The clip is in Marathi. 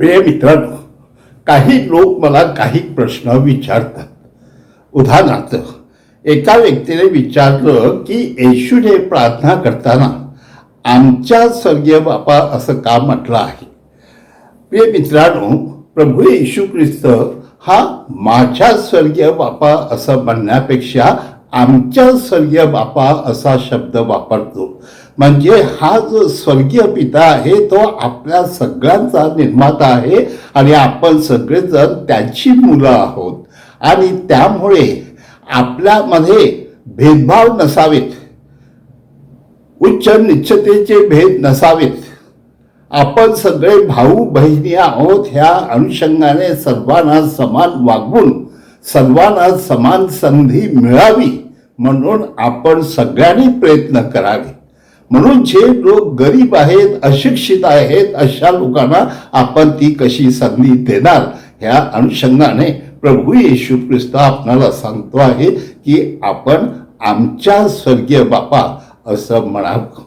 प्रिय मित्रांनो काही लोक मला काही प्रश्न विचारतात. उदाहरणार्थ एका व्यक्तीने विचारलं की येशूने प्रार्थना करताना आमच्या स्वर्गीय बापा असं का म्हटलं आहे? प्रिय मित्रांनो प्रभू येशू ख्रिस्त हा माझ्या स्वर्गीय बापा असं म्हणण्यापेक्षा आमच्या स्वर्गीय बापा असा शब्द वापरतो. म्हणजे हा जो स्वर्गीय पिता आहे तो आपल्या सगळ्यांचा निर्माता आहे आणि आपण सगळेजण त्याची मुलं आहोत. आणि त्यामुळे आपल्यामध्ये भेदभाव नसावेत. उच्च निश्चतेचे भेद नसावेत. आपण सगळे भाऊ बहिणी आहोत ह्या अनुषंगाने सर्वांना समान वागवून सर्वांना समान संधी मिळावी. म्हणून आपण सगळ्यांनी प्रयत्न करावे. म्हणून जे लोक गरीब आहेत अशिक्षित आहेत अशा लोकांना आपण ती कशी संधी देणार ह्या अनुषंगाने प्रभू येशू ख्रिस्त आपणाला सांगतो आहे की आपण आमच्या स्वर्गीय बापा असं म्हणावं.